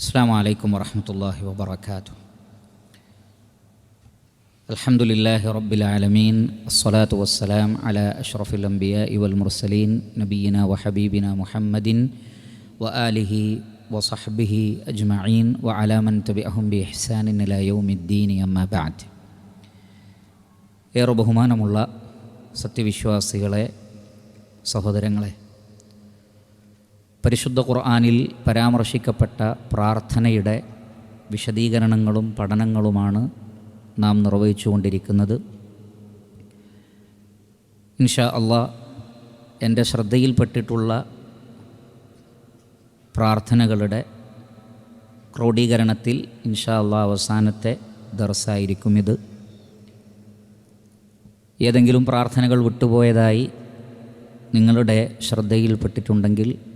السلام عليكم ورحمة الله وبركاته الحمد لله رب العالمين الصلاة والسلام على أشرف الأنبياء والمرسلين نبينا وحبيبنا محمد وآله وصحبه أجمعين وعلى من تبعهم بإحسان إلى يوم الدين أما بعد ഏറെ ബഹുമാനമുള്ള സത്യവിശ്വാസികളെ സഹോദരങ്ങളെ പരിശുദ്ധ ഖുർആാനിൽ പരാമർശിക്കപ്പെട്ട പ്രാർത്ഥനയുടെ വിശദീകരണങ്ങളും പഠനങ്ങളുമാണ് നാം നിർവഹിച്ചുകൊണ്ടിരിക്കുന്നത്. ഇൻഷാ അള്ളാ എന്റെ ശ്രദ്ധയിൽപ്പെട്ടിട്ടുള്ള പ്രാർത്ഥനകളുടെ ക്രോഡീകരണത്തിൽ ഇൻഷാ അള്ളാ അവസാനത്തെ ദർസായിരിക്കും ഇത്. ഏതെങ്കിലും പ്രാർത്ഥനകൾ വിട്ടുപോയതായി നിങ്ങളുടെ ശ്രദ്ധയിൽപ്പെട്ടിട്ടുണ്ടെങ്കിൽ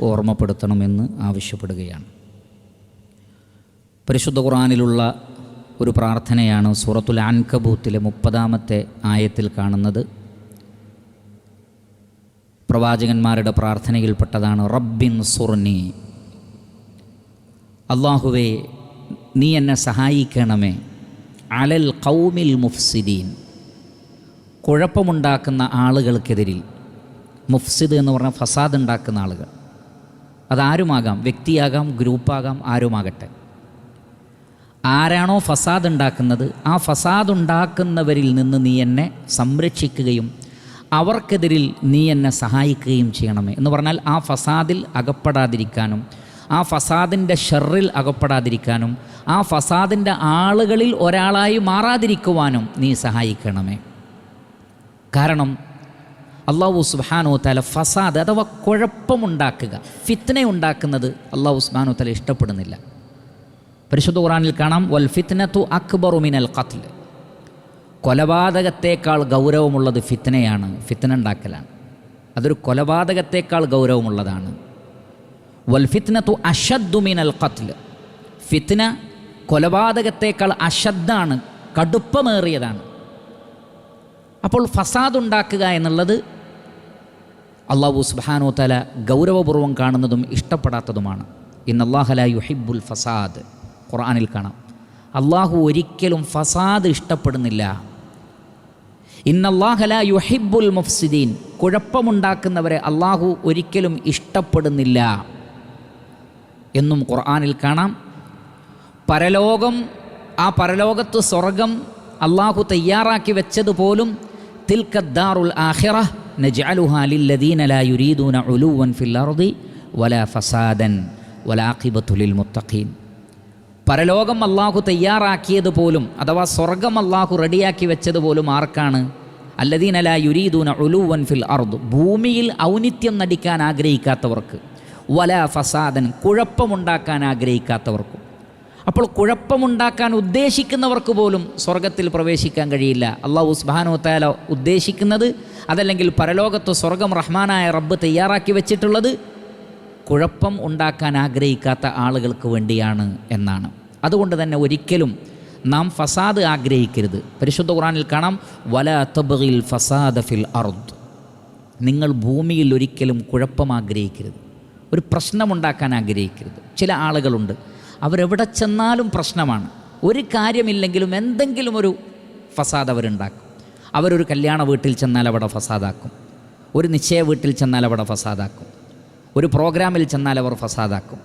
ഓർമ്മപ്പെടുത്തണമെന്ന് ആവശ്യപ്പെടുകയാണ്. പരിശുദ്ധ ഖുറാനിലുള്ള ഒരു പ്രാർത്ഥനയാണ് സൂറത്തുൽ ആൻകബൂത്തിലെ മുപ്പതാമത്തെ ആയത്തിൽ കാണുന്നത്. പ്രവാചകന്മാരുടെ പ്രാർത്ഥനയിൽപ്പെട്ടതാണ് റബ്ബിൻ സുർനി അള്ളാഹുവേ നീ എന്നെ സഹായിക്കണമേ. അലൽ കൗമിൽ മുഫ്സിദീൻ. കുഴപ്പമുണ്ടാക്കുന്ന ആളുകൾക്കെതിരിൽ മുഫ്സിദ് എന്ന് പറഞ്ഞാൽ ഫസാദ് ഉണ്ടാക്കുന്ന ആളുകൾ. അതാരുമാകാം? വ്യക്തിയാകാം ഗ്രൂപ്പാകാം ആരുമാകട്ടെ. ആരാണോ ഫസാദ് ഉണ്ടാക്കുന്നത് ആ ഫസാദ് ഉണ്ടാക്കുന്നവരിൽ നിന്ന് നീ എന്നെ സംരക്ഷിക്കുകയും അവർക്കെതിരിൽ നീ എന്നെ സഹായിക്കുകയും ചെയ്യണമേ. എന്ന് പറഞ്ഞാൽ ആ ഫസാദിൽ അകപ്പെടാതിരിക്കാനും ആ ഫസാദിന്റെ ഷെറിൽ അകപ്പെടാതിരിക്കാനും ആ ഫസാദിന്റെ ആളുകളിൽ ഒരാളായി മാറാതിരിക്കുവാനും നീ സഹായിക്കണമേ. കാരണം അള്ളാഹു സുബാനോ തല ഫസാദ് അഥവാ കുഴപ്പമുണ്ടാക്കുക ഫിത്ന ഉണ്ടാക്കുന്നത് അള്ളാഹു സുബാനോ തല ഇഷ്ടപ്പെടുന്നില്ല. പരിശുദ്ധ ഖുറാനിൽ കാണാം വൽ ഫിത്നത്തു അക്ബറു മിനൽ ഖത്ൽ. കൊലപാതകത്തേക്കാൾ ഗൗരവമുള്ളത് ഫിത്നയാണ് ഫിത്ന ഉണ്ടാക്കലാണ്. അതൊരു കൊലപാതകത്തേക്കാൾ ഗൗരവമുള്ളതാണ്. വൽ ഫിത്നത്തു അഷദ്ദു മിനൽ ഖത്ൽ. ഫിത്ന കൊലപാതകത്തേക്കാൾ അശദ്ധാണ് കടുപ്പമേറിയതാണ്. അപ്പോൾ ഫസാദ് ഉണ്ടാക്കുക എന്നുള്ളത് അള്ളാഹു സുബാനോ തല ഗൗരവപൂർവം കാണുന്നതും ഇഷ്ടപ്പെടാത്തതുമാണ്. ഇന്ന് അള്ളാഹല യുഹിബുൽ ഫസാദ്. ഖുർആാനിൽ കാണാം. അള്ളാഹു ഒരിക്കലും ഫസാദ് ഇഷ്ടപ്പെടുന്നില്ല. ഇന്നല്ലാഹല യുഹിബുൽ മുഫ്സിദീൻ. കുഴപ്പമുണ്ടാക്കുന്നവരെ അള്ളാഹു ഒരിക്കലും ഇഷ്ടപ്പെടുന്നില്ല. എന്നും ഖുർആാനിൽ കാണാം. പരലോകം ആ പരലോകത്ത് സ്വർഗം അള്ളാഹു തയ്യാറാക്കി വെച്ചതുപോലും തിൽക്കദ്ദാറുൽ ആഹിറ നജ്അലുഹാ للذين لا يريدون علوا في അർദി ولا فسادا ولاقبة മുത്തഖീൻ പരലോകം അള്ളാഹു തയ്യാറാക്കിയതുപോലും അഥവാ സ്വർഗം അള്ളാഹു റെഡിയാക്കി വെച്ചതുപോലും ആർക്കാണ്? അല്ലദീന ലാ യുരീദൂന ഉലൂവൻ ഫിൽ അർദ്. ഭൂമിയിൽ ഔന്നിത്യം നടിക്കാൻ ആഗ്രഹിക്കാത്തവർക്ക് വല ഫസാദൻ കുഴപ്പമുണ്ടാക്കാൻ ആഗ്രഹിക്കാത്തവർക്കും. അപ്പോൾ കുഴപ്പമുണ്ടാക്കാൻ ഉദ്ദേശിക്കുന്നവർക്ക് പോലും സ്വർഗത്തിൽ പ്രവേശിക്കാൻ കഴിയില്ല. അള്ളാഹു ഉസ്ബാനു താല ഉദ്ദേശിക്കുന്നത് അതല്ലെങ്കിൽ പരലോകത്ത് സ്വർഗം റഹ്മാനായ റബ്ബ് തയ്യാറാക്കി വെച്ചിട്ടുള്ളത് കുഴപ്പം ഉണ്ടാക്കാൻ ആഗ്രഹിക്കാത്ത ആളുകൾക്ക് വേണ്ടിയാണ് എന്നാണ്. അതുകൊണ്ട് തന്നെ ഒരിക്കലും നാം ഫസാദ് ആഗ്രഹിക്കരുത്. പരിശുദ്ധ ഖുറാനിൽ കാണാം വല തബിൽ ഫസാദ ഫിൽ അർദ്. നിങ്ങൾ ഭൂമിയിൽ ഒരിക്കലും കുഴപ്പം ആഗ്രഹിക്കരുത്. ഒരു പ്രശ്നമുണ്ടാക്കാൻ ആഗ്രഹിക്കരുത്. ചില ആളുകളുണ്ട് അവരെവിടെ ചെന്നാലും പ്രശ്നമാണ്. ഒരു കാര്യമില്ലെങ്കിലും എന്തെങ്കിലും ഒരു ഫസാദ് അവരുണ്ടാക്കും. അവരൊരു കല്യാണ വീട്ടിൽ ചെന്നാൽ അവിടെ ഫസാദാക്കും. ഒരു നിശ്ചയ വീട്ടിൽ ചെന്നാൽ അവിടെ ഫസാദാക്കും. ഒരു പ്രോഗ്രാമിൽ ചെന്നാൽ അവർ ഫസാദാക്കും.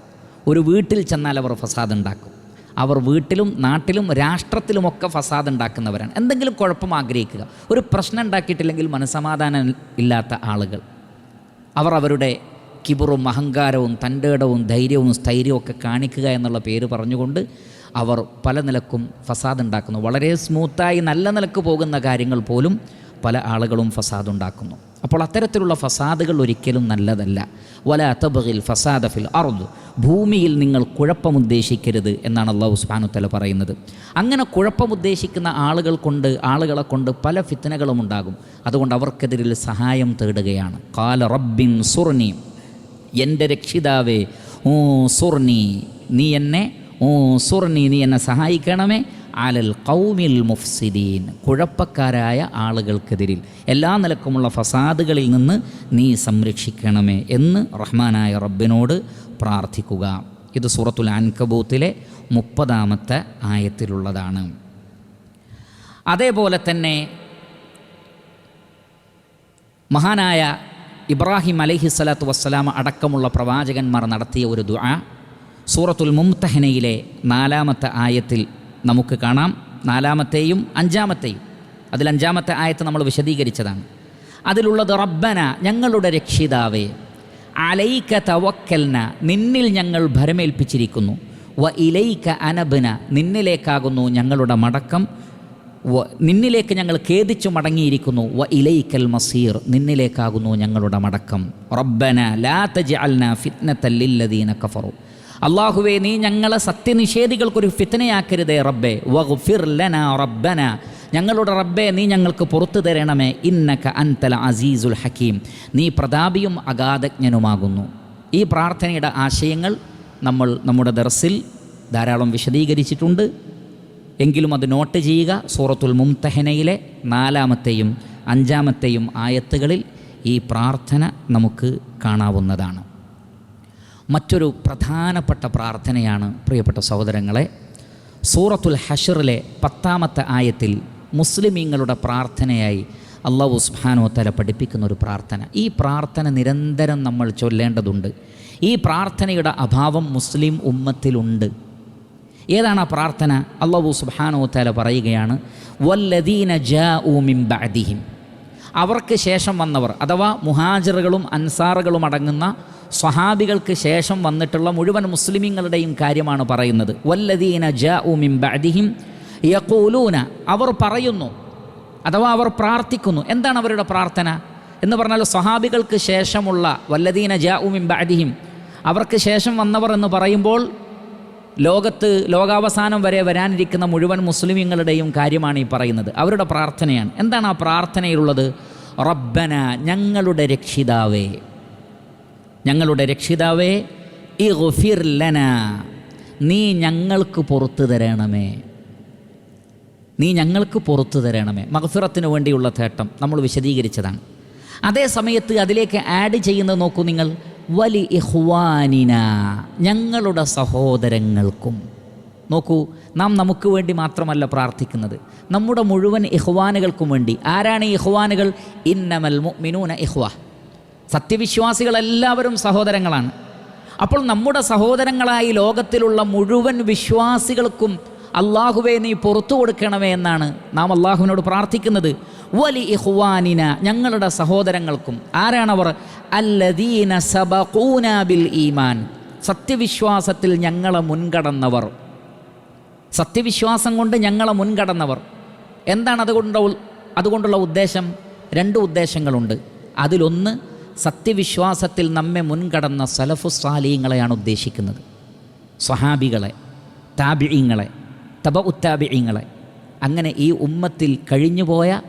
ഒരു വീട്ടിൽ ചെന്നാൽ അവർ ഫസാദ് ഉണ്ടാക്കും അവർ വീട്ടിലും നാട്ടിലും രാഷ്ട്രത്തിലുമൊക്കെ ഫസാദ് ഉണ്ടാക്കുന്നവരാണ് എന്തെങ്കിലും കുഴപ്പം ആഗ്രഹിക്കുക. ഒരു പ്രശ്നം ഉണ്ടാക്കിയിട്ടില്ലെങ്കിൽ മനസമാധാനം ഇല്ലാത്ത ആളുകൾ. അവർ അവരുടെ കിബറും അഹങ്കാരവും തന്റെടവും ധൈര്യവും സ്ഥൈര്യവും ഒക്കെ കാണിക്കുക എന്നുള്ള പേര് പറഞ്ഞുകൊണ്ട് അവർ പല നിലക്കും ഫസാദ് ഉണ്ടാക്കുന്നു. വളരെ സ്മൂത്തായി നല്ല നിലയ്ക്ക് പോകുന്ന കാര്യങ്ങൾ പോലും പല ആളുകളും ഫസാദ് ഉണ്ടാക്കുന്നു. അപ്പോൾ അത്തരത്തിലുള്ള ഫസാദുകൾ ഒരിക്കലും നല്ലതല്ല. വല അതബിൽ ഫസാദ ഫിൽ അറുദ് ഭൂമിയിൽ നിങ്ങൾ കുഴപ്പമുദ്ദേശിക്കരുത് എന്നാണ് അള്ളാഹു ഉസ്മാനുത്തല പറയുന്നത്. അങ്ങനെ കുഴപ്പമുദ്ദേശിക്കുന്ന ആളുകൾ കൊണ്ട് ആളുകളെ കൊണ്ട് പല ഫിത്തനകളും ഉണ്ടാകും. അതുകൊണ്ട് അവർക്കെതിരിൽ സഹായം തേടുകയാണ്. കാല റബ്ബിൻ സുർനി. എന്റെ രക്ഷിതാവേ ഓ സുർണി നീ എന്നെ ഓ സുർണി നീ എന്നെ സഹായിക്കണമേ. അലൽ കൗമിൽ മുഫ്സിദീൻ കുഴപ്പക്കാരായ ആളുകൾക്കെതിരിൽ എല്ലാ നിലക്കുമുള്ള ഫസാദുകളിൽ നിന്ന് നീ സംരക്ഷിക്കണമേ എന്ന് റഹ്മാനായ റബ്ബിനോട് പ്രാർത്ഥിക്കുക. ഇത് സൂറത്തുൽ അൻകബൂത്തിലെ മുപ്പതാമത്തെ ആയത്തിലുള്ളതാണ്. അതേപോലെ തന്നെ മഹാനായ ഇബ്രാഹിം അലൈഹി സ്വലാത്തു വസ്സലാം അടക്കമുള്ള പ്രവാചകന്മാർ നടത്തിയ ഒരു ദുആ സൂറത്തുൽ മുംതഹനയിലെ നാലാമത്തെ ആയത്തിൽ നമുക്ക് കാണാം. നാലാമത്തെയും അഞ്ചാമത്തെയും. അതിൽ അഞ്ചാമത്തെ ആയത്ത് നമ്മൾ വിശദീകരിച്ചതാണ്. അതിലുള്ളത് റബ്ബന ഞങ്ങളുടെ രക്ഷിതാവേ അലൈക്ക തവക്കൽന നിന്നിൽ ഞങ്ങൾ ഭരമേൽപ്പിച്ചിരിക്കുന്നു. വ ഇലൈക്ക അനബന നിന്നിലേക്കാകുന്നു ഞങ്ങളുടെ മടക്കം. നിന്നിലേക്ക് ഞങ്ങൾ ഖേദിച്ചു മടങ്ങിയിരിക്കുന്നു. വ ഇലൈക്കൽ മസീർ നിന്നിലേക്കാകുന്നു ഞങ്ങളുടെ മടക്കം. റബ്ബന ലാ തജ്അൽന അൽന ഫിത്നത്തല്ലില്ലദീന കഫറു. അള്ളാഹുവേ നീ ഞങ്ങളെ സത്യനിഷേധികൾക്കൊരു ഫിത്തനയാക്കരുതേ റബ്ബെ. വഗ്ഫിർ ലന റബ്ബന. ഞങ്ങളുടെ റബ്ബെ നീ ഞങ്ങൾക്ക് പുറത്തു തരണമേ. ഇന്നക അൻതല അസീസുൽ ഹക്കീം നീ പ്രതാപിയും അഗാധജ്ഞനുമാകുന്നു. ഈ പ്രാർത്ഥനയുടെ ആശയങ്ങൾ നമ്മൾ നമ്മുടെ ദർസിൽ ധാരാളം വിശദീകരിച്ചിട്ടുണ്ട്. എങ്കിലും അത് നോട്ട് ചെയ്യുക. സൂറത്തുൽ മുംതഹനയിലെ നാലാമത്തെയും അഞ്ചാമത്തെയും ആയത്തുകളിൽ ഈ പ്രാർത്ഥന നമുക്ക് കാണാവുന്നതാണ്. മറ്റൊരു പ്രധാനപ്പെട്ട പ്രാർത്ഥനയാണ് പ്രിയപ്പെട്ട സഹോദരങ്ങളെ സൂറത്തുൽ ഹഷറിലെ പത്താമത്തെ ആയത്തിൽ മുസ്ലിമീങ്ങളുടെ പ്രാർത്ഥനയായി അള്ളാഹു സുബ്ഹാനഹു തല പഠിപ്പിക്കുന്ന ഒരു പ്രാർത്ഥന. ഈ പ്രാർത്ഥന നിരന്തരം നമ്മൾ ചൊല്ലേണ്ടതുണ്ട്. ഈ പ്രാർത്ഥനയുടെ അഭാവം മുസ്ലിം ഉമ്മത്തിലുണ്ട്. ഏതാണ് ആ പ്രാർത്ഥന? അള്ളാഹു സുബ്ഹാനഹു തല പറയുകയാണ് വല്ലദീന ജാഊ മിൻ ബഅദിഹിം. അവർക്ക് ശേഷം വന്നവർ അഥവാ മുഹാജിറുകളും അൻസാറുകളും അടങ്ങുന്ന സ്വഹാബികൾക്ക് ശേഷം വന്നിട്ടുള്ള മുഴുവൻ മുസ്ലിമീങ്ങളുടെയും കാര്യമാണ് പറയുന്നത്. വല്ലദീന ജാഊ മിൻ ബഅദിഹിം യക്കൂലൂന അവർ പറയുന്നു അഥവാ അവർ പ്രാർത്ഥിക്കുന്നു. എന്താണ് അവരുടെ പ്രാർത്ഥന? എന്ന് പറഞ്ഞാൽ സ്വഹാബികൾക്ക് ശേഷമുള്ള വല്ലദീന ജാഊ മിൻ ബഅദിഹിം അവർക്ക് ശേഷം വന്നവർ എന്ന് പറയുമ്പോൾ ലോകത്ത് ലോകാവസാനം വരെ വരാനിരിക്കുന്ന മുഴുവൻ മുസ്ലിമീങ്ങളുടെയും കാര്യമാണ് ഈ പറയുന്നത്. അവരുടെ പ്രാർത്ഥനയാണ്. എന്താണ് ആ പ്രാർത്ഥനയിലുള്ളത്? റബ്ബന ഞങ്ങളുടെ രക്ഷിതാവേ. ഞങ്ങളുടെ രക്ഷിതാവേ ഈ ലന. നീ ഞങ്ങൾക്ക് പുറത്തു തരണമേ. നീ ഞങ്ങൾക്ക് പുറത്തു തരണമേ. മഹഫിറത്തിന് വേണ്ടിയുള്ള തേട്ടം നമ്മൾ വിശദീകരിച്ചതാണ്. അതേ സമയത്ത് അതിലേക്ക് ആഡ് ചെയ്യുന്നത് നോക്കൂ നിങ്ങൾ. വലി ഇഹ്വാനിന ഞങ്ങളുടെ സഹോദരങ്ങൾക്കും. നോക്കൂ നാം നമുക്ക് വേണ്ടി മാത്രമല്ല പ്രാർത്ഥിക്കുന്നത്. നമ്മുടെ മുഴുവൻ ഇഹ്വാനുകൾക്കും വേണ്ടി. ആരാണ് ഈ ഇഹ്വാനുകൾ ഇന്നമൽ മിനൂന ഇഹ്വ സത്യവിശ്വാസികളെല്ലാവരും സഹോദരങ്ങളാണ്. അപ്പോൾ നമ്മുടെ സഹോദരങ്ങളായി ലോകത്തിലുള്ള മുഴുവൻ വിശ്വാസികൾക്കും അള്ളാഹുവെ നീ പുറത്തു കൊടുക്കണമേ എന്നാണ് നാം അള്ളാഹുവിനോട് പ്രാർത്ഥിക്കുന്നത്. വലി ഇഹ്വാനിന ഞങ്ങളുടെ സഹോദരങ്ങൾക്കും. ആരാണവർ? അല്ലദീന സബഖൂന ബിൽ ഈമാൻ. സത്യവിശ്വാസത്തിൽ ഞങ്ങളെ മുൻകടന്നവർ. സത്യവിശ്വാസം കൊണ്ട് ഞങ്ങളെ മുൻകടന്നവർ. എന്താണ് അതുകൊണ്ട് അതുകൊണ്ടുള്ള ഉദ്ദേശം? രണ്ട് ഉദ്ദേശങ്ങളുണ്ട്. അതിലൊന്ന് സത്യവിശ്വാസത്തിൽ നമ്മെ മുൻകടന്ന സലഫു സാലീങ്ങളെയാണ് ഉദ്ദേശിക്കുന്നത്. സ്വഹാബികളെ താബിഈങ്ങളെ തബ ഉത്താബിഇങ്ങളെ അങ്ങനെ ഈ ഉമ്മത്തിൽ കഴിഞ്ഞുപോയ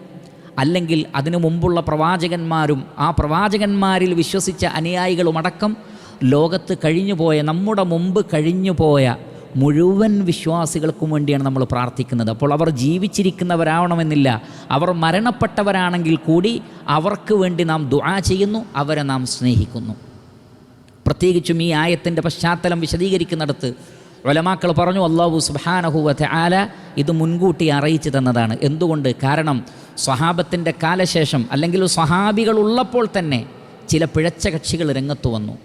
അല്ലെങ്കിൽ അതിനു മുമ്പുള്ള പ്രവാചകന്മാരും ആ പ്രവാചകന്മാരിൽ വിശ്വസിച്ച അനുയായികളുമടക്കം ലോകത്ത് കഴിഞ്ഞുപോയ നമ്മുടെ മുമ്പ് കഴിഞ്ഞുപോയ മുഴുവൻ വിശ്വാസികൾക്കും വേണ്ടിയാണ് നമ്മൾ പ്രാർത്ഥിക്കുന്നത്. അപ്പോൾ അവർ ജീവിച്ചിരിക്കുന്നവരാവണമെന്നില്ല. അവർ മരണപ്പെട്ടവരാണെങ്കിൽ കൂടി അവർക്ക് വേണ്ടി നാം ദുആ ചെയ്യുന്നു അവരെ നാം സ്നേഹിക്കുന്നു. പ്രത്യേകിച്ചും ഈ ആയത്തിന്റെ പശ്ചാത്തലം വിശദീകരിക്കുന്നിടത്ത് ഒലമാക്കൾ പറഞ്ഞു അള്ളാഹു സുബാനഹുവ ആല ഇത് മുൻകൂട്ടി അറിയിച്ചു തന്നതാണ്. എന്തുകൊണ്ട്? കാരണം സ്വഹാബത്തിന്റെ കാലശേഷം അല്ലെങ്കിൽ സ്വഹാബികൾ ഉള്ളപ്പോൾ തന്നെ ചില പിഴച്ച കക്ഷികൾ രംഗത്ത് വന്നു.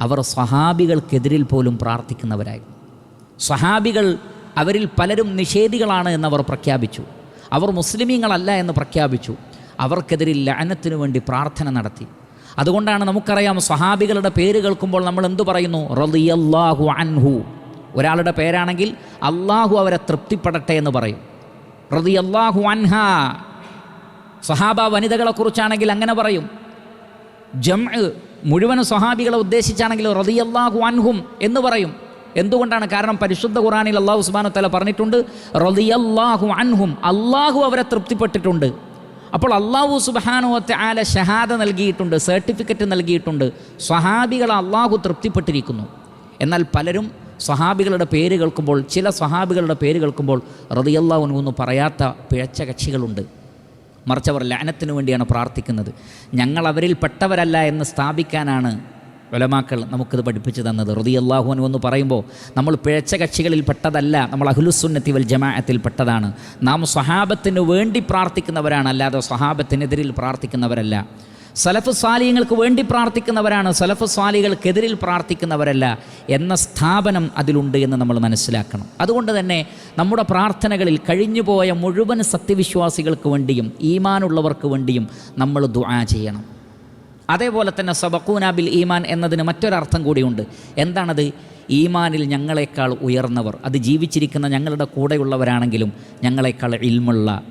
അവർ സ്വഹാബികൾക്കെതിരിൽ പോലും പ്രാർത്ഥിക്കുന്നവരായിരുന്നു. സ്വഹാബികൾ അവരിൽ പലരും നിഷേധികളാണ് എന്നവർ പ്രഖ്യാപിച്ചു. അവർ മുസ്ലിമീങ്ങളല്ല എന്ന് പ്രഖ്യാപിച്ചു. അവർക്കെതിരിൽ ലഅനത്തിനു വേണ്ടി പ്രാർത്ഥന നടത്തി. അതുകൊണ്ടാണ് നമുക്കറിയാം സ്വഹാബികളുടെ പേര് കേൾക്കുമ്പോൾ നമ്മൾ എന്തു പറയുന്നു? റലിയല്ലാഹു അൻഹു. ഒരാളുടെ പേരാണെങ്കിൽ അള്ളാഹു അവരെ തൃപ്തിപ്പെടട്ടെ എന്ന് പറയും. റളിയല്ലാഹു അൻഹ. സ്വഹാബ വനിതകളെക്കുറിച്ചാണെങ്കിൽ അങ്ങനെ പറയും. ജം മുഴുവൻ സ്വഹാബികളെ ഉദ്ദേശിച്ചാണെങ്കിൽ റളിയല്ലാഹു അൻഹും എന്ന് പറയും. എന്തുകൊണ്ടാണ്? കാരണം പരിശുദ്ധ ഖുറാനിൽ അള്ളാഹു സുബാനു തല പറഞ്ഞിട്ടുണ്ട് റളിയല്ലാഹു അൻഹും അള്ളാഹു അവരെ തൃപ്തിപ്പെട്ടിട്ടുണ്ട്. അപ്പോൾ അള്ളാഹു സുബാനുവത്തെ ആല ഷഹാദ നൽകിയിട്ടുണ്ട് സർട്ടിഫിക്കറ്റ് നൽകിയിട്ടുണ്ട്. സ്വഹാബികളെ അള്ളാഹു തൃപ്തിപ്പെട്ടിരിക്കുന്നു. എന്നാൽ പലരും സ്വഹാബികളുടെ പേര് കേൾക്കുമ്പോൾ ചില സ്വഹാബികളുടെ പേര് കേൾക്കുമ്പോൾ റതിയല്ലാഹു എന്ന് പറയാത്ത പിഴച്ച കക്ഷികളുണ്ട്. മറിച്ച് അവർ വേണ്ടിയാണ് പ്രാർത്ഥിക്കുന്നത്. ഞങ്ങൾ അവരിൽ പെട്ടവരല്ല എന്ന് സ്ഥാപിക്കാനാണ് ഒലമാക്കൾ നമുക്കിത് പഠിപ്പിച്ചു തന്നത്. റുദി അള്ളാഹുനു എന്ന് പറയുമ്പോൾ നമ്മൾ പിഴച്ച കക്ഷികളിൽ പെട്ടതല്ല നമ്മൾ അഹുലുസുന്നത്തി വൽ ജമാഅത്തിൽ പെട്ടതാണ്. നാം സ്വഹാബത്തിന് വേണ്ടി പ്രാർത്ഥിക്കുന്നവരാണ് അല്ലാതെ സ്വഹാബത്തിനെതിരിൽ പ്രാർത്ഥിക്കുന്നവരല്ല. സലഫ് സ്വാലിയങ്ങൾക്ക് വേണ്ടി പ്രാർത്ഥിക്കുന്നവരാണ്. സലഫ് സ്വാലികൾക്കെതിരിൽ പ്രാർത്ഥിക്കുന്നവരല്ല എന്ന സ്ഥാപനം അതിലുണ്ട് എന്ന് നമ്മൾ മനസ്സിലാക്കണം. അതുകൊണ്ട് തന്നെ നമ്മുടെ പ്രാർത്ഥനകളിൽ കഴിഞ്ഞുപോയ മുഴുവൻ സത്യവിശ്വാസികൾക്ക് വേണ്ടിയും ഈമാനുള്ളവർക്ക് വേണ്ടിയും നമ്മൾ ദുആ ചെയ്യണം. അതേപോലെ തന്നെ സബഖൂനാ ബിൽ ഈമാൻ എന്നതിന് മറ്റൊരർത്ഥം കൂടിയുണ്ട്. എന്താണത്? ഈമാനിൽ ഞങ്ങളെക്കാൾ ഉയർന്നവർ. അത് ജീവിച്ചിരിക്കുന്ന ഞങ്ങളുടെ കൂടെയുള്ളവരാണെങ്കിലും ഞങ്ങളെക്കാൾ ഇൽമുള്ള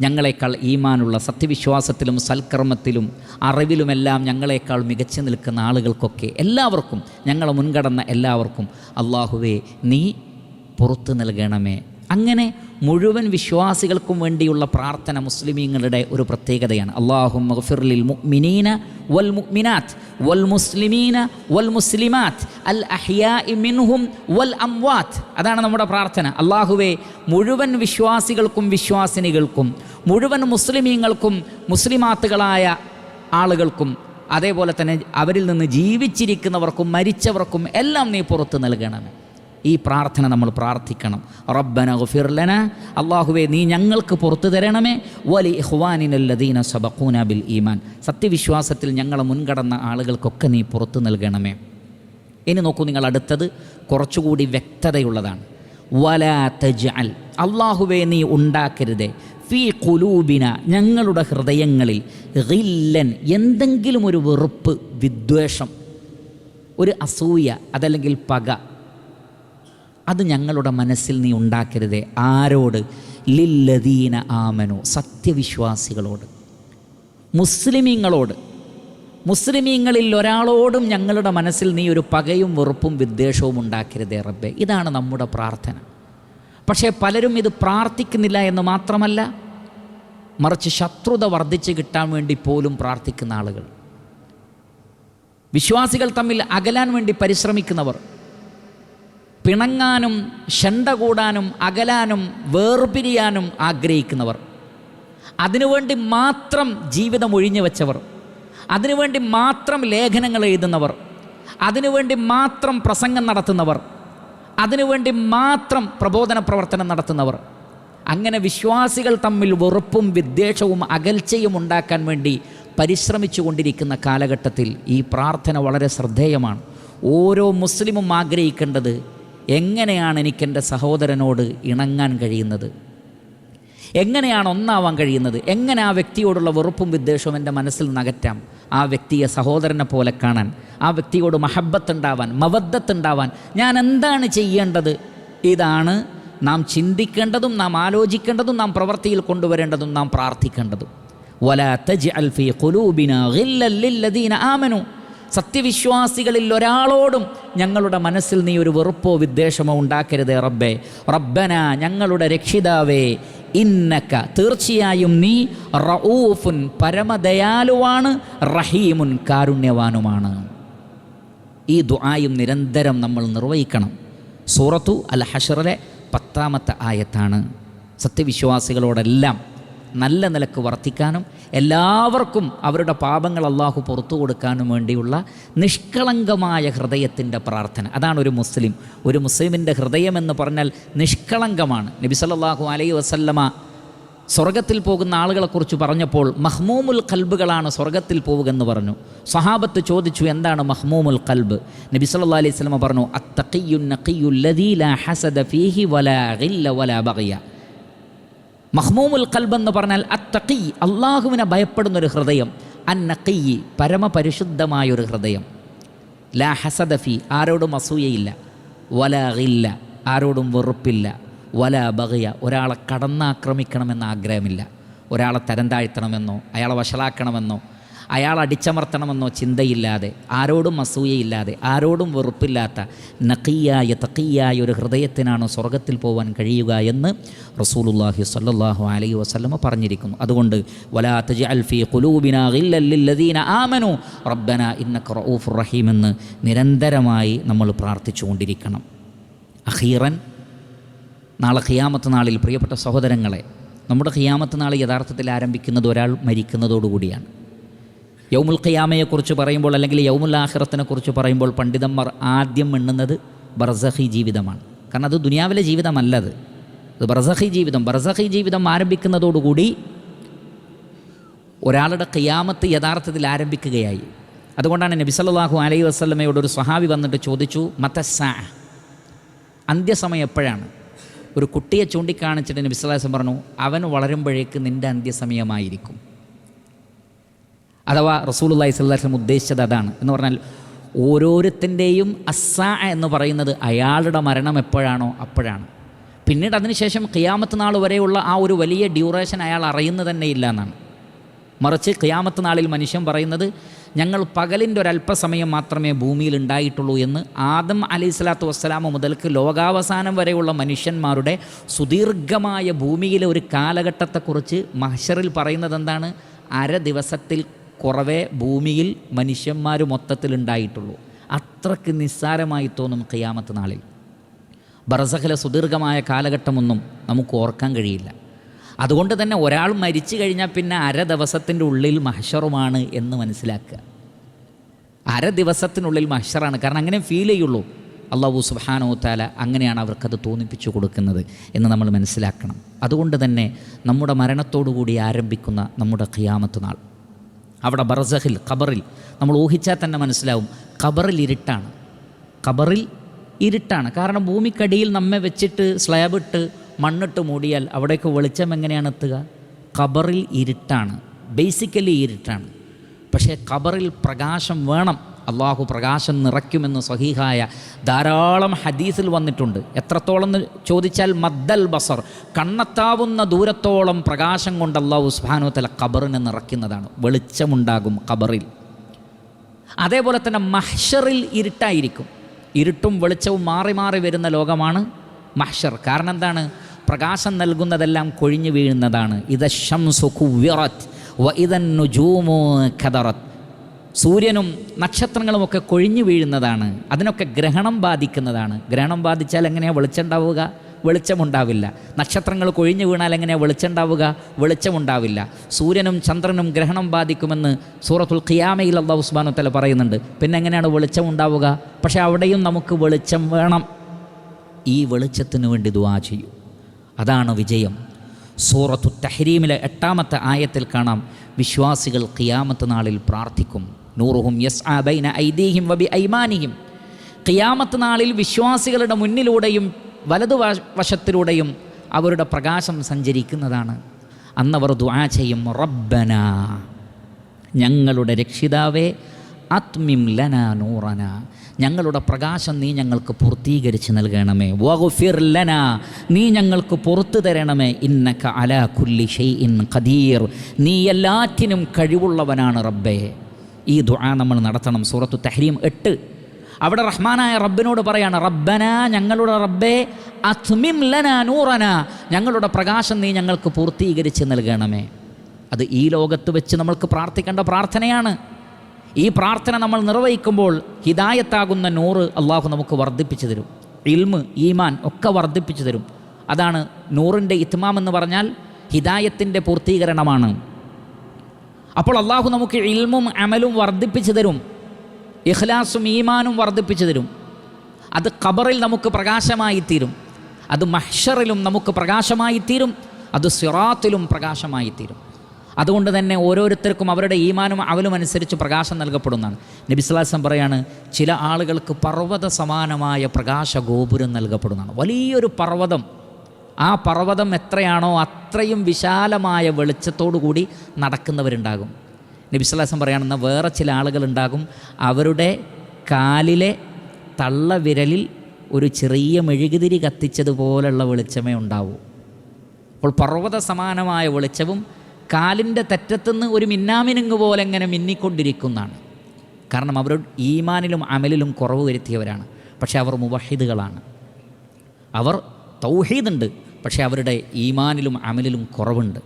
ഞങ്ങളെക്കാൾ ഈമാനുള്ള സത്യവിശ്വാസത്തിലും സൽക്കർമ്മത്തിലും അറിവിലുമെല്ലാം ഞങ്ങളെക്കാൾ മികച്ചു നിൽക്കുന്ന ആളുകൾക്കൊക്കെ എല്ലാവർക്കും ഞങ്ങളെ മുൻകടന്ന എല്ലാവർക്കും. അള്ളാഹുവേ നീ പുറത്തു നൽകണമേ. അങ്ങനെ മുഴുവൻ വിശ്വാസികൾക്കും വേണ്ടിയുള്ള പ്രാർത്ഥന മുസ്ലിമീങ്ങളുടെ ഒരു പ്രത്യേകതയാണ്. അള്ളാഹു മഗ്ഫിർലിൽ മുഅ്മിനീന വൽ മുഅ്മിനാത്ത് വൽ മുസ്ലിമീന വൽ മുസ്ലിമാത്ത് അൽ അഹ്യാഇ മിൻഹും വൽ അംവാത്ത്. അതാണ് നമ്മുടെ പ്രാർത്ഥന. അള്ളാഹുവേ മുഴുവൻ വിശ്വാസികൾക്കും വിശ്വാസിനികൾക്കും മുഴുവൻ മുസ്ലിമീങ്ങൾക്കും മുസ്ലിമാത്തുകളായ ആളുകൾക്കും അതേപോലെ തന്നെ അവരിൽ നിന്ന് ജീവിച്ചിരിക്കുന്നവർക്കും മരിച്ചവർക്കും എല്ലാം നീ പുറത്ത് നൽകണമേ. ഈ പ്രാർത്ഥന നമ്മൾ പ്രാർത്ഥിക്കണം. റബ്ബന ഗുഫിർലന അള്ളാഹുവെ നീ ഞങ്ങൾക്ക് പുറത്തു തരണമേ. വലി ഇഹ്വാനിനല്ലദീന സബക്കൂന ബിൽ ഈമാൻ. സത്യവിശ്വാസത്തിൽ ഞങ്ങളെ മുൻകടന്ന ആളുകൾക്കൊക്കെ നീ പുറത്തു നൽകണമേ. ഇനി നോക്കൂ നിങ്ങൾ അടുത്തത്. കുറച്ചുകൂടി വ്യക്തതയുള്ളതാണ്. വലാ തജ്അൽ. അള്ളാഹുവെ നീ ഉണ്ടാക്കരുതേ. ഫീ കുലൂബിന ഞങ്ങളുടെ ഹൃദയങ്ങളിൽ റില്ലൻ എന്തെങ്കിലും ഒരു വെറുപ്പ് വിദ്വേഷം ഒരു അസൂയ അതല്ലെങ്കിൽ പക അത് ഞങ്ങളുടെ മനസ്സിൽ നീ ഉണ്ടാക്കരുതേ. ആരോട്? ലില്ലദീന ആമനു സത്യവിശ്വാസികളോട്. മുസ്ലിമീങ്ങളോട്. മുസ്ലിമീങ്ങളിൽ ഒരാളോടും ഞങ്ങളുടെ മനസ്സിൽ നീ ഒരു പകയും വെറുപ്പും വിദ്വേഷവും ഉണ്ടാക്കരുതേ റബ്ബെ. ഇതാണ് നമ്മുടെ പ്രാർത്ഥന. പക്ഷേ പലരും ഇത് പ്രാർത്ഥിക്കുന്നില്ല എന്ന് മാത്രമല്ല മറിച്ച് ശത്രുത വർദ്ധിച്ച് കിട്ടാൻ വേണ്ടി പോലും പ്രാർത്ഥിക്കുന്ന ആളുകൾ. വിശ്വാസികൾ തമ്മിൽ അകലാൻ വേണ്ടി പരിശ്രമിക്കുന്നവർ. പിണങ്ങാനും ഷണ്ട കൂടാനും അകലാനും വേർപിരിയാനും ആഗ്രഹിക്കുന്നവർ. അതിനുവേണ്ടി മാത്രം ജീവിതം ഒഴിഞ്ഞു വെച്ചവർ. അതിനുവേണ്ടി മാത്രം ലേഖനങ്ങൾ എഴുതുന്നവർ. അതിനുവേണ്ടി മാത്രം പ്രസംഗം നടത്തുന്നവർ. അതിനുവേണ്ടി മാത്രം പ്രബോധന പ്രവർത്തനം നടത്തുന്നവർ. അങ്ങനെ വിശ്വാസികൾ തമ്മിൽ വെറുപ്പും വിദ്വേഷവും അകൽച്ചയും ഉണ്ടാക്കാൻ വേണ്ടി പരിശ്രമിച്ചു കൊണ്ടിരിക്കുന്ന കാലഘട്ടത്തിൽ ഈ പ്രാർത്ഥന വളരെ ശ്രദ്ധേയമാണ്. ഓരോ മുസ്ലിമും ആഗ്രഹിക്കേണ്ടത് എങ്ങനെയാണ് എനിക്കെന്റെ സഹോദരനോട് ഇണങ്ങാൻ കഴിയുന്നത്? എങ്ങനെയാണ് ഒന്നാവാൻ കഴിയുന്നത്? എങ്ങനെ ആ വ്യക്തിയോടുള്ള വെറുപ്പും വിദ്വേഷവും എന്റെ മനസ്സിൽ നകറ്റാം? ആ വ്യക്തിയെ സഹോദരനെ പോലെ കാണാൻ ആ വ്യക്തിയോട് മഹബത്തുണ്ടാവാൻ മവദ്ദത്തുണ്ടാവാൻ ഞാൻ എന്താണ് ചെയ്യേണ്ടത്? ഇതാണ് നാം ചിന്തിക്കേണ്ടതും നാം ആലോചിക്കേണ്ടതും നാം പ്രവൃത്തിയിൽ കൊണ്ടുവരേണ്ടതും നാം പ്രാർത്ഥിക്കേണ്ടതും. വലാ തജ് അൽഫി ഖുലൂബിന ആമനു. സത്യവിശ്വാസികളിൽ ഒരാളോടും ഞങ്ങളുടെ മനസ്സിൽ നീ ഒരു വെറുപ്പോ വിദ്വേഷമോ ഉണ്ടാക്കരുതേ റബ്ബെ. റബ്ബന ഞങ്ങളുടെ രക്ഷിതാവേ ഇന്നക്ക. തീർച്ചയായും നീ റഊഫുൻ പരമദയാലുവാണ് റഹീമുൻ കാരുണ്യവാനുമാണ്. ഈ ദുആയും നിരന്തരം നമ്മൾ നിർവഹിക്കണം. സൂറത്തു അൽ ഹഷറിലെ പത്താമത്തെ ആയത്താണ്. സത്യവിശ്വാസികളോടെല്ലാം നല്ല നിലയ്ക്ക് വർത്തിക്കാനും എല്ലാവർക്കും അവരുടെ പാപങ്ങൾ അള്ളാഹു പുറത്തു കൊടുക്കാനും വേണ്ടിയുള്ള നിഷ്കളങ്കമായ ഹൃദയത്തിന്റെ പ്രാർത്ഥന. അതാണ് ഒരു മുസ്ലിം. ഒരു മുസ്ലിമിന്റെ ഹൃദയമെന്ന് പറഞ്ഞാൽ നിഷ്കളങ്കമാണ്. നബി സല്ലല്ലാഹു അലൈഹി വസല്ലമ സ്വർഗത്തിൽ പോകുന്ന ആളുകളെക്കുറിച്ച് പറഞ്ഞപ്പോൾ മഹ്മൂമുൽ കൽബുകളാണ് സ്വർഗത്തിൽ പോവുകയെന്ന് പറഞ്ഞു. സഹാബത്ത് ചോദിച്ചു എന്താണ് മഹ്മൂമുൽ കൽബ് നബി സല്ലാ അലൈഹി സ്വലമ പറഞ്ഞു അത്തഖിയുൻ നഖിയുല്ലദീ ലാ ഹസദ ഫീഹി വലാ ഗില്ല വലാ ബഗിയ. മഹ്മൂമുൽ കൽബ് എന്ന് പറഞ്ഞാൽ അത്തഖി അള്ളാഹുവിനെ ഭയപ്പെടുന്ന ഒരു ഹൃദയം. അന്നഖി പരമപരിശുദ്ധമായൊരു ഹൃദയം. ലാ ഹസദഫി ആരോടും അസൂയയില്ല. വല ഇല്ല ആരോടും വെറുപ്പില്ല. വല ബഹയ ഒരാളെ കടന്നാക്രമിക്കണമെന്ന ആഗ്രഹമില്ല. ഒരാളെ തരം താഴ്ത്തണമെന്നോ അയാളെ വഷളാക്കണമെന്നോ അയാൾ അടിച്ചമർത്തണമെന്നോ ചിന്തയില്ലാതെ ആരോടും അസൂയയില്ലാതെ ആരോടും വെറുപ്പില്ലാത്ത നക്കിയായ തക്കിയായ ഒരു ഹൃദയത്തിനാണ് സ്വർഗത്തിൽ പോകാൻ കഴിയുക എന്ന് റസൂലുല്ലാഹി സല്ലാഹു അലൈഹി വസ്ലമ പറഞ്ഞിരിക്കുന്നു. അതുകൊണ്ട് വലാ തജ്അൽ ഫീ ഖുലൂബിനാ ഗില്ലൽ ലില്ലദീന ആമനു. റബ്ബന റഹീം എന്ന് നിരന്തരമായി നമ്മൾ പ്രാർത്ഥിച്ചുകൊണ്ടിരിക്കണം. അഖീറൻ നാളെ ഖിയാമത്ത് നാളിൽ പ്രിയപ്പെട്ട സഹോദരങ്ങളെ നമ്മുടെ ഖിയാമത്ത് നാൾ യഥാർത്ഥത്തിൽ ആരംഭിക്കുന്നത് ഒരാൾ മരിക്കുന്നതോടുകൂടിയാണ്. യൗമുൽ ഖിയാമയെക്കുറിച്ച് പറയുമ്പോൾ അല്ലെങ്കിൽ യൗമുൽ ആഖിറത്തിനെ കുറിച്ച് പറയുമ്പോൾ പണ്ഡിതന്മാർ ആദ്യം എണ്ണുന്നത് ബർസഹി ജീവിതമാണ്. കാരണം അത് ദുനിയാവിലെ ജീവിതമല്ലത്. അത് ബർസഹി ജീവിതം. ബർസഹി ജീവിതം ആരംഭിക്കുന്നതോടുകൂടി ഒരാളുടെ ഖിയാമത്ത് യഥാർത്ഥത്തിൽ ആരംഭിക്കുകയായി. അതുകൊണ്ടാണ് നബി സല്ലല്ലാഹു അലൈഹി വസ്ലമയോട് ഒരു സ്വഹാബി വന്നിട്ട് ചോദിച്ചു മത്തസാ അന്ത്യസമയം എപ്പോഴാണ്? ഒരു കുട്ടിയെ ചൂണ്ടിക്കാണിച്ചിട്ട് നബി പറഞ്ഞു അവൻ വളരുമ്പോഴേക്ക് നിന്റെ അന്ത്യസമയമായിരിക്കും. അഥവാ റസൂലുള്ളാഹി സ്വല്ലാസ്ലം ഉദ്ദേശിച്ചത് അതാണ്. എന്ന് പറഞ്ഞാൽ ഓരോരുത്തന്റെയും അസ എന്ന് പറയുന്നത് അയാളുടെ മരണം എപ്പോഴാണോ അപ്പോഴാണ്. പിന്നീട് അതിനുശേഷം ഖിയാമത്ത് നാൾ വരെയുള്ള ആ ഒരു വലിയ ഡ്യൂറേഷൻ അയാൾ അറിയുന്നത് തന്നെ ഇല്ല എന്നാണ്. മറിച്ച് ഖിയാമത്ത് നാളിൽ മനുഷ്യൻ പറയുന്നത് ഞങ്ങൾ പകലിന്റെ ഒരല്പസമയം മാത്രമേ ഭൂമിയിൽ ഉണ്ടായിട്ടുള്ളൂ എന്ന് ആദം അലി സ്വലാത്തു വസ്സലാമ മുതൽക്ക് ലോകാവസാനം വരെയുള്ള മനുഷ്യന്മാരുടെ സുദീർഘമായ ഭൂമിയിലെ ഒരു കാലഘട്ടത്തെക്കുറിച്ച് മഹ്ഷറിൽ പറയുന്നത് എന്താണ്? അര ദിവസത്തിൽ കുറവേ ഭൂമിയിൽ മനുഷ്യന്മാർ മൊത്തത്തിൽ ഉണ്ടായിട്ടുള്ളൂ അത്രയ്ക്ക് നിസ്സാരമായി തോന്നും ഖിയാമത്ത് നാളിൽ. ബർസഖല സുദീർഘമായ കാലഘട്ടമൊന്നും നമുക്ക് ഓർക്കാൻ കഴിയില്ല. അതുകൊണ്ട് തന്നെ ഒരാൾ മരിച്ചു കഴിഞ്ഞാൽ പിന്നെ അര ദിവസത്തിന്റെ ഉള്ളിൽ മഹഷറുമാണ് എന്ന് മനസ്സിലാക്കുക. അര ദിവസത്തിനുള്ളിൽ മഹഷറാണ്. കാരണം അങ്ങനെ ഫീൽ ചെയ്യുള്ളൂ. അള്ളാഹു സുബാനോ താല അങ്ങനെയാണ് അവർക്കത് തോന്നിപ്പിച്ചു കൊടുക്കുന്നത് എന്ന് നമ്മൾ മനസ്സിലാക്കണം. അതുകൊണ്ട് തന്നെ നമ്മുടെ മരണത്തോടുകൂടി ആരംഭിക്കുന്ന നമ്മുടെ ഖിയാമത്ത് നാൾ. അവിടെ ബർസഹിൽ ഖബറിൽ. നമ്മൾ ഊഹിച്ചാൽ തന്നെ മനസ്സിലാവും. ഖബറിൽ ഇരുട്ടാണ്. ഖബറിൽ ഇരുട്ടാണ്. കാരണം ഭൂമിക്കടിയിൽ നമ്മെ വെച്ചിട്ട് സ്ലാബ് ഇട്ട് മണ്ണിട്ട് മൂടിയാൽ അവിടേക്ക് വെളിച്ചം എങ്ങനെയാണ് എത്തുക? ഖബറിൽ ഇരുട്ടാണ്. ബേസിക്കലി ഇരുട്ടാണ്. പക്ഷേ ഖബറിൽ പ്രകാശം വേണം. അള്ളാഹു പ്രകാശം നിറയ്ക്കുമെന്ന് സഹീഹായ ധാരാളം ഹദീസിൽ വന്നിട്ടുണ്ട്. എത്രത്തോളം ചോദിച്ചാൽ മദ്ദൽ ബസർ കണ്ണെത്താവുന്ന ദൂരത്തോളം പ്രകാശം കൊണ്ട് അള്ളാഹു സുബാനു തല ഖബറിനെ നിറയ്ക്കുന്നതാണ്. വെളിച്ചമുണ്ടാകും ഖബറിൽ. അതേപോലെ തന്നെ മഹ്ഷറിൽ ഇരുട്ടായിരിക്കും. ഇരുട്ടും വെളിച്ചവും മാറി മാറി വരുന്ന ലോകമാണ് മഹ്ഷർ. കാരണം എന്താണ്? പ്രകാശം നൽകുന്നതെല്ലാം കൊഴിഞ്ഞു വീഴുന്നതാണ്. ഇത് ഷംസുഖുവിറത്ത് വ ഇതൻ നുജൂമു ഖദറത്ത് സൂര്യനും നക്ഷത്രങ്ങളും ഒക്കെ കൊഴിഞ്ഞു വീഴുന്നതാണ്. അതിനൊക്കെ ഗ്രഹണം ബാധിക്കുന്നതാണ്. ഗ്രഹണം ബാധിച്ചാൽ എങ്ങനെയാണ് വെളിച്ചം ഉണ്ടാവുക വെളിച്ചമുണ്ടാവില്ല. നക്ഷത്രങ്ങൾ കൊഴിഞ്ഞു വീണാൽ എങ്ങനെയാണ് വെളിച്ചമുണ്ടാവുക? വെളിച്ചമുണ്ടാവില്ല. സൂര്യനും ചന്ദ്രനും ഗ്രഹണം ബാധിക്കുമെന്ന് സൂറത്തുൽ ഖിയാമയിൽ അള്ളാഹു ഉസ്മാനു തല പറയുന്നുണ്ട്. പിന്നെ എങ്ങനെയാണ് വെളിച്ചം ഉണ്ടാവുക പക്ഷേ അവിടെയും നമുക്ക് വെളിച്ചം വേണം. ഈ വെളിച്ചത്തിന് വേണ്ടി ദുവാ ചെയ്യൂ. അതാണ് വിജയം. സൂറത്തു തഹരീമിലെ എട്ടാമത്തെ ആയത്തിൽ കാണാം. വിശ്വാസികൾ ഖിയാമത്ത് നാളിൽ പ്രാർത്ഥിക്കും. നൂറുഹും യസ് ബൈന ഐദീഹിം വബി ഐമാനിഹിം. ഖിയാമത്ത് നാളിൽ വിശ്വാസികളുടെ മുന്നിലൂടെയും വലതു വശത്തിലൂടെയും അവരുടെ പ്രകാശം സഞ്ചരിക്കുന്നതാണ്. അന്നവർ ദുആ ചെയ്യും റബ്ബന ഞങ്ങളുടെ രക്ഷിതാവേ ആത്മിം ലന നൂറന. ഞങ്ങളുടെ പ്രകാശം നീ ഞങ്ങൾക്ക് പൂർത്തീകരിച്ച് നൽകണമേ. വഗുഫിർ ലന നീ ഞങ്ങൾക്ക് പുറത്തു തരണമേ. ഇന്നക അലാ കുല്ലി ഷെയ് ഇൻ ഖദീർ. നീ എല്ലാറ്റിനും കഴിവുള്ളവനാണ് റബ്ബേ. ഈ ദുആ നമ്മൾ നടത്തണം. സൂറത്തു തഹ്രീം എട്ട്. അവിടെ റഹ്മാനായ റബ്ബിനോട് പറയാണ് റബ്ബന ഞങ്ങളുടെ റബ്ബേ അത്മിം ലന നൂറന. ഞങ്ങളുടെ പ്രകാശം നീ ഞങ്ങൾക്ക് പൂർത്തീകരിച്ച് നൽകണമേ. അത് ഈ ലോകത്ത് വെച്ച് നമ്മൾക്ക് പ്രാർത്ഥിക്കേണ്ട പ്രാർത്ഥനയാണ്. ഈ പ്രാർത്ഥന നമ്മൾ നിർവഹിക്കുമ്പോൾ ഹിദായത്താകുന്ന നൂറ് അള്ളാഹു നമുക്ക് വർദ്ധിപ്പിച്ചു തരും. ഇൽമ് ഈമാൻ ഒക്കെ വർദ്ധിപ്പിച്ചു തരും. അതാണ് നൂറിന്റെ ഇത്മാം എന്ന് പറഞ്ഞാൽ ഹിദായത്തിന്റെ പൂർത്തീകരണമാണ്. അപ്പോൾ അള്ളാഹു നമുക്ക് ഇൽമും അമലും വർദ്ധിപ്പിച്ചു തരും. ഇഖ്ലാസും ഈമാനും വർദ്ധിപ്പിച്ചു തരും. അത് ഖബറിൽ നമുക്ക് പ്രകാശമായി തീരും. അത് മഹ്ഷറിലും നമുക്ക് പ്രകാശമായി തീരും. അത് സിറാത്തിലും പ്രകാശമായി തീരും. അതുകൊണ്ട് തന്നെ ഓരോരുത്തർക്കും അവരുടെ ഈമാനും അവലും അനുസരിച്ച് പ്രകാശം നൽകപ്പെടുന്നതാണ്. നബിസ്ലാസം പറയാണ് ചില ആളുകൾക്ക് പർവത സമാനമായ പ്രകാശ ഗോപുരം നൽകപ്പെടുന്നതാണ്. വലിയൊരു പർവതം. ആ പർവതം എത്രയാണോ അത്രയും വിശാലമായ വെളിച്ചത്തോടു കൂടി നടക്കുന്നവരുണ്ടാകും നബിസ്വലാസം പറയുകയാണെന്ന വേറെ ചില ആളുകളുണ്ടാകും. അവരുടെ കാലിലെ തള്ള വിരലിൽ ഒരു ചെറിയ മെഴുകുതിരി കത്തിച്ചതുപോലുള്ള വെളിച്ചമേ ഉണ്ടാവൂ. അപ്പോൾ പർവത സമാനമായ വെളിച്ചവും കാലിന്റെ തെറ്റത്തുനിന്ന് ഒരു മിന്നാമിനുങ്ങ് പോലെ ഇങ്ങനെ മിന്നിക്കൊണ്ടിരിക്കുന്നതാണ്. കാരണം അവർ ഈമാനിലും അമലിലും കുറവ് വരുത്തിയവരാണ്. പക്ഷേ അവർ മുവഹിദുകളാണ്. അവർ തൗഹീദുണ്ട്. പക്ഷേ അവരുടെ ഈമാനിലും അമലിലും കുറവുണ്ട്.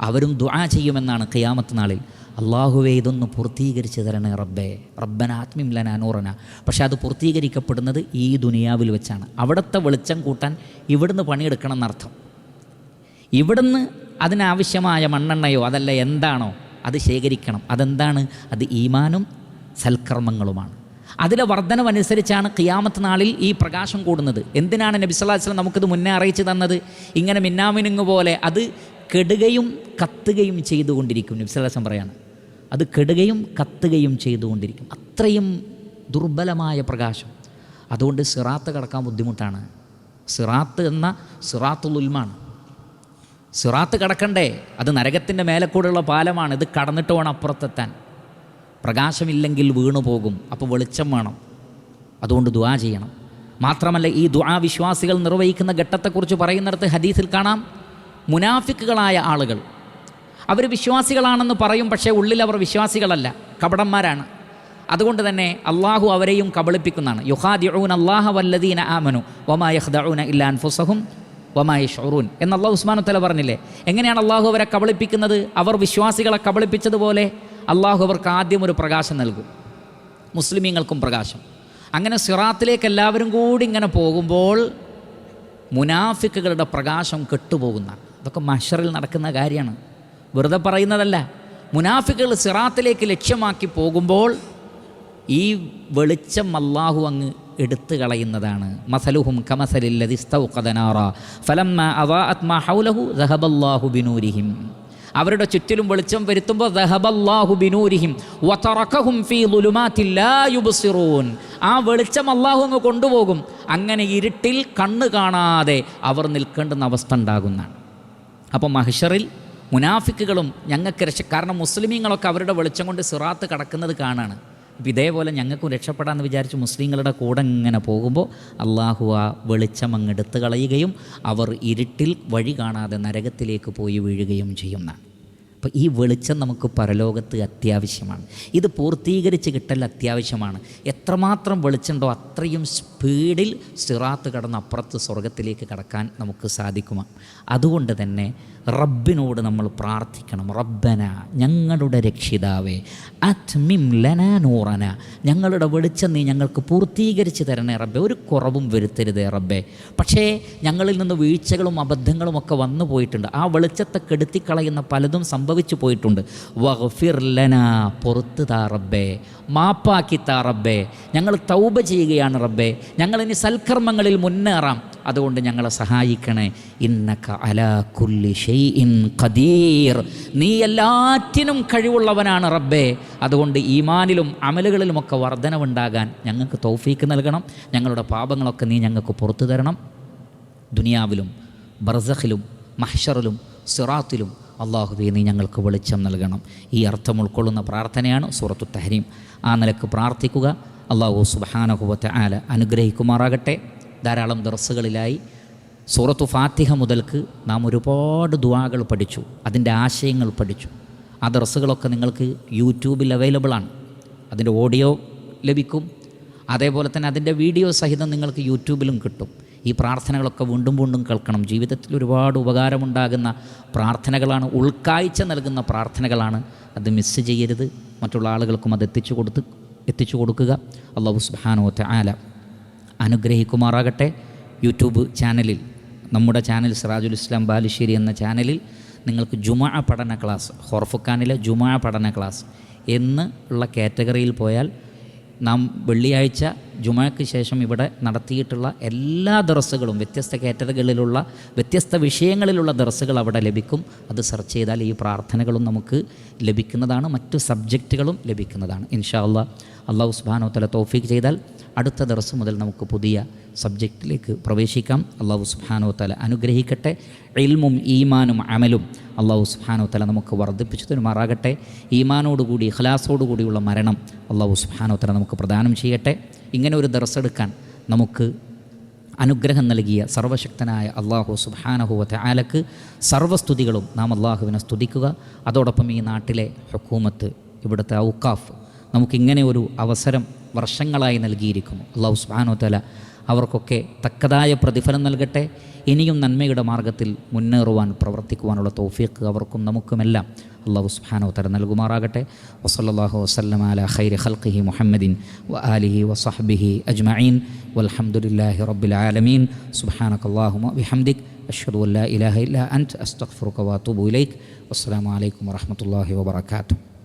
അവരും ദുആ ചെയ്യുമെന്നാണ് ഖിയാമത്ത് നാളിൽ. അള്ളാഹുവെ ഇതൊന്ന് പൂർത്തീകരിച്ച് തരണേ റബ്ബേ. റബ്ബന ആത്മിം ലന നൂറന. പക്ഷേ അത് പൂർത്തീകരിക്കപ്പെടുന്നത് ഈ ദുനിയാവിൽ വെച്ചാണ്. അവിടുത്തെ വെളിച്ചം കൂട്ടാൻ ഇവിടുന്ന് പണിയെടുക്കണം എന്നർത്ഥം ഇവിടുന്ന് അതിനാവശ്യമായ മണ്ണെണ്ണയോ അതല്ല എന്താണോ അത് ശേഖരിക്കണം. അതെന്താണ്? അത് ഈമാനും സൽക്കർമ്മങ്ങളുമാണ്. അതിലെ വർധനവനുസരിച്ചാണ് ഖിയാമത്ത് നാളിൽ ഈ പ്രകാശം കൂടുന്നത്. എന്തിനാണ് നബി അലൈഹി വസല്ലം നമുക്കിത് മുന്നേ അറിയിച്ചു തന്നത്? ഇങ്ങനെ മിന്നാമിനുങ്ങ് പോലെ അത് കെടുകയും കത്തുകയും ചെയ്തുകൊണ്ടിരിക്കും നബി അലൈഹി വസല്ലം പറയാണ്. അത് കെടുകയും കത്തുകയും ചെയ്തുകൊണ്ടിരിക്കും. അത്രയും ദുർബലമായ പ്രകാശം. അതുകൊണ്ട് സിറാത്ത് കടക്കാൻ ബുദ്ധിമുട്ടാണ്. സിറാത്ത് എന്ന സിറാത്തുൽ ഉൽമാണ് സിറാത്ത് കടക്കണ്ടേ? അത് നരകത്തിന്റെ മേലെ കൂടെയുള്ള പാലമാണ്. ഇത് കടന്നിട്ട് വേണം അപ്പുറത്തെത്താൻ. പ്രകാശമില്ലെങ്കിൽ വീണു പോകും. അപ്പോൾ വെളിച്ചം വേണം. അതുകൊണ്ട് ദുആ ചെയ്യണം. മാത്രമല്ല ഈ ദുആ വിശ്വാസികൾ നിർവഹിക്കുന്ന ഘട്ടത്തെക്കുറിച്ച് പറയുന്നിടത്ത് ഹദീസിൽ കാണാം മുനാഫിക്കുകളായ ആളുകൾ. അവർ വിശ്വാസികളാണെന്ന് പറയും പക്ഷേ ഉള്ളിൽ അവർ വിശ്വാസികളല്ല കപടന്മാരാണ്. അതുകൊണ്ട് തന്നെ അള്ളാഹു അവരെയും കബളിപ്പിക്കുന്നതാണ്. യുഹാദിഊൻ അള്ളാഹ വല്ലദീന ആമനു വമാ യഖ്ദഊന ഇല്ലാ അൻഫുസഹും വമായ ഷൊറൂൻ എന്ന് അള്ളാഹു ഉസ്മാനു തല പറഞ്ഞില്ലേ? എങ്ങനെയാണ് അള്ളാഹു അവരെ കബളിപ്പിക്കുന്നത്? അവർ വിശ്വാസികളെ കബളിപ്പിച്ചതുപോലെ അള്ളാഹു അവർക്ക് ആദ്യം ഒരു പ്രകാശം നൽകും. മുസ്ലിമീങ്ങൾക്കും പ്രകാശം. അങ്ങനെ സിറാത്തിലേക്ക് എല്ലാവരും കൂടി ഇങ്ങനെ പോകുമ്പോൾ മുനാഫിക്കുകളുടെ പ്രകാശം കെട്ടുപോകുന്ന ഇതൊക്കെ മഷറിൽ നടക്കുന്ന കാര്യമാണ്. വെറുതെ പറയുന്നതല്ല. മുനാഫിക്കുകൾ സിറാത്തിലേക്ക് ലക്ഷ്യമാക്കി പോകുമ്പോൾ ഈ വെളിച്ചം അള്ളാഹു അങ്ങ് എടുത്തു കളയുന്നതാണ്. മസലുഹും കമസലില്ലതിസ്തൗഖദനാറ ഫലം അവാ മാ ഹൗലഹു ബിനൂരിഹിം. അവരുടെ ചുറ്റിലും വെളിച്ചം വരുത്തുമ്പോൾ ആ വെളിച്ചം അള്ളാഹു അങ്ങ് കൊണ്ടുപോകും. അങ്ങനെ ഇരുട്ടിൽ കണ്ണ് കാണാതെ അവർ നിൽക്കേണ്ടുന്ന അവസ്ഥ ഉണ്ടാകുന്നതാണ്. അപ്പോൾ മഹിഷറിൽ മുനാഫിക്കുകളും ഞങ്ങൾക്ക് രക്ഷ കാരണം മുസ്ലിമീങ്ങളൊക്കെ അവരുടെ വെളിച്ചം കൊണ്ട് സിറാത്ത് കടക്കുന്നത് കാണാണ്. അപ്പം ഇതേപോലെ ഞങ്ങൾക്കും രക്ഷപ്പെടാമെന്ന് വിചാരിച്ച് മുസ്ലിങ്ങളുടെ കൂടെ ഇങ്ങനെ പോകുമ്പോൾ അള്ളാഹു ആ വെളിച്ചം അങ്ങ് എടുത്തു കളയുകയും അവർ ഇരുട്ടിൽ വഴി കാണാതെ നരകത്തിലേക്ക് പോയി വീഴുകയും ചെയ്യുന്ന അപ്പോൾ ഈ വെളിച്ചം നമുക്ക് പരലോകത്ത് അത്യാവശ്യമാണ്. ഇത് പൂർത്തീകരിച്ച് കിട്ടൽ അത്യാവശ്യമാണ്. എത്രമാത്രം വെളിച്ചമുണ്ടോ അത്രയും സ്പീഡിൽ സിറാത്ത് കടന്ന് അപ്പുറത്ത് സ്വർഗത്തിലേക്ക് കടക്കാൻ നമുക്ക് സാധിക്കുമോ. അതുകൊണ്ട് തന്നെ റബ്ബിനോട് നമ്മൾ പ്രാർത്ഥിക്കണം. റബ്ബന ഞങ്ങളുടെ രക്ഷിതാവേ അത്മിം ലന നൂറന. ഞങ്ങളുടെ വെളിച്ചം നീ ഞങ്ങൾക്ക് പൂർത്തീകരിച്ച് തരണേ റബ്ബെ. ഒരു കുറവും വരുത്തരുതേ റബ്ബെ. പക്ഷേ ഞങ്ങളിൽ നിന്ന് വീഴ്ചകളും അബദ്ധങ്ങളും ഒക്കെ വന്നു പോയിട്ടുണ്ട്. ആ വെളിച്ചത്തെ കെടുത്തിക്കളയുന്ന പലതും സംഭവിച്ചു പോയിട്ടുണ്ട്. വഹഫിർ ലന പുറത്ത് താ റബ്ബേ. മാപ്പാക്കി താ റബ്ബേ. ഞങ്ങൾ തൗബ ചെയ്യുകയാണ് റബ്ബേ. ഞങ്ങളിനി സൽക്കർമ്മങ്ങളിൽ മുന്നേറാം. അതുകൊണ്ട് ഞങ്ങളെ സഹായിക്കണേ. ഇന്നക്ക അലാ കുല്ലി ഷൈഇൻ ഖദീർ. നീ എല്ലാറ്റിനും കഴിവുള്ളവനാണ് റബ്ബേ. അതുകൊണ്ട് ഈമാനിലും അമലുകളിലുമൊക്കെ വർധനവുണ്ടാകാൻ ഞങ്ങൾക്ക് തൗഫീക്ക് നൽകണം. ഞങ്ങളുടെ പാപങ്ങളൊക്കെ നീ ഞങ്ങൾക്ക് പുറത്തു തരണം. ദുനിയാവിലും ബർസഖിലും മഹ്ഷറിലും സിറാത്തിലും അള്ളാഹുബെ നീ ഞങ്ങൾക്ക് വെളിച്ചം നൽകണം. ഈ അർത്ഥം ഉൾക്കൊള്ളുന്ന പ്രാർത്ഥനയാണ് സൂറത്തു തഹരീം. ആ നിലയ്ക്ക് പ്രാർത്ഥിക്കുക. അള്ളാഹു സുബാനഹുബത്ത് ആല അനുഗ്രഹിക്കുമാറാകട്ടെ. ധാരാളം ദർസുകളിലായി സൂറത്തു ഫാത്തിഹ മുതൽക്ക് നാം ഒരുപാട് ദുവാകൾ പഠിച്ചു അതിന്റെ ആശയങ്ങൾ പഠിച്ചു. ആ ദർസുകളൊക്കെ നിങ്ങൾക്ക് യൂട്യൂബിൽ അവൈലബിളാണ് അതിന്റെ ഓഡിയോ ലഭിക്കും. അതേപോലെ തന്നെ അതിന്റെ വീഡിയോ സഹിതം നിങ്ങൾക്ക് യൂട്യൂബിലും കിട്ടും. ഈ പ്രാർത്ഥനകളൊക്കെ വീണ്ടും വീണ്ടും കേൾക്കണം. ജീവിതത്തിൽ ഒരുപാട് ഉപകാരമുണ്ടാകുന്ന പ്രാർത്ഥനകളാണ് ഉൾക്കാഴ്ച നൽകുന്ന പ്രാർത്ഥനകളാണ്. അത് മിസ് ചെയ്യരുത്. മറ്റുള്ള ആളുകൾക്കും അത് എത്തിച്ചു കൊടുത്ത് എത്തിച്ചു കൊടുക്കുക. അള്ളാഹു സുബാനോത്തെ ആല അനുഗ്രഹിക്കുമാറാകട്ടെ. യൂട്യൂബ് ചാനലിൽ നമ്മുടെ ചാനൽ സിറാജുൽ ഇസ്ലാം ബാലുശ്ശേരി എന്ന ചാനലിൽ നിങ്ങൾക്ക് ജുമാ പഠന ക്ലാസ് ഹോർഫുഖാനിലെ ജുമാ പഠന ക്ലാസ് എന്ന് ഉള്ള കാറ്റഗറിയിൽ പോയാൽ നാം വെള്ളിയാഴ്ച ജുമയ്ക്ക് ശേഷം ഇവിടെ നടത്തിയിട്ടുള്ള എല്ലാ ദർസുകളും വ്യത്യസ്ത കാറ്റഗറികളിലുള്ള വ്യത്യസ്ത വിഷയങ്ങളിലുള്ള ദർസുകൾ അവിടെ ലഭിക്കും. അത് സെർച്ച് ചെയ്താൽ ഈ പ്രാർത്ഥനകളും നമുക്ക് ലഭിക്കുന്നതാണ് മറ്റു സബ്ജക്റ്റുകളും ലഭിക്കുന്നതാണ്. ഇൻഷാ അള്ളാഹ് അള്ളാഹു സുബാനോ തല തോഫീക്ക് ചെയ്താൽ അടുത്ത ദർസ് മുതൽ നമുക്ക് പുതിയ സബ്ജക്റ്റിലേക്ക് പ്രവേശിക്കാം. അള്ളാഹു സുബാനോ തല അനുഗ്രഹിക്കട്ടെ. ഇൽമും ഈമാനും അമലും അള്ളാഹു സുബാനോ തല നമുക്ക് വർദ്ധിപ്പിച്ചു തരുമാറാകട്ടെ. ഈമാനോടുകൂടി ഖലാസോടുകൂടിയുള്ള മരണം അള്ളാഹു സുബാനോ തല നമുക്ക് പ്രദാനം ചെയ്യട്ടെ. ഇങ്ങനെ ഒരു ദർസ് എടുക്കാൻ നമുക്ക് അനുഗ്രഹം നൽകിയ സർവശക്തനായ അള്ളാഹു സുബാനഹുവത്തെ ആലക്ക് സർവസ്തുതികളും നാം അള്ളാഹുവിനെ സ്തുതിക്കുക. അതോടൊപ്പം ഈ നാട്ടിലെ ഹുക്കൂമത്ത് ഇവിടുത്തെ ഔക്കാഫ് നമുക്കിങ്ങനെ ഒരു അവസരം വർഷങ്ങളായി നൽകിയിരിക്കുന്നു. അള്ളാഹു സുബാനോ തല അവർക്കൊക്കെ തക്കതായ പ്രതിഫലം നൽകട്ടെ. ഇനിയും നന്മയുടെ മാർഗത്തിൽ മുന്നേറുവാൻ പ്രവർത്തിക്കുവാനുള്ള തൗഫീഖ് അവർക്കും നമുക്കുമെല്ലാം അള്ളാഹു സുഹാനോ തര നൽകുമാറാകട്ടെ. വസല്ലല്ലാഹു വസ്ലം അല ഖൈരി ഖൽഖിഹി മുഹമ്മദിൻ വ ആലിഹി വസഹ്ബിഹി അജ്മഈൻ. വൽഹംദുലില്ലാഹി റബ്ബിൽ ആലമീൻ. സുബ്ഹാനകല്ലാഹുമ്മ ബിഹംദിക് അഷ്ഹദു അല്ലാ ഇലാഹ ഇല്ല അന്റ് അസ്തഗ്ഫിറുക വഅതൂബു ഇലൈക്. വസ്സലാമു അലൈക്കും വറഹ്മത്തുള്ളാഹി വബറകാതുഹു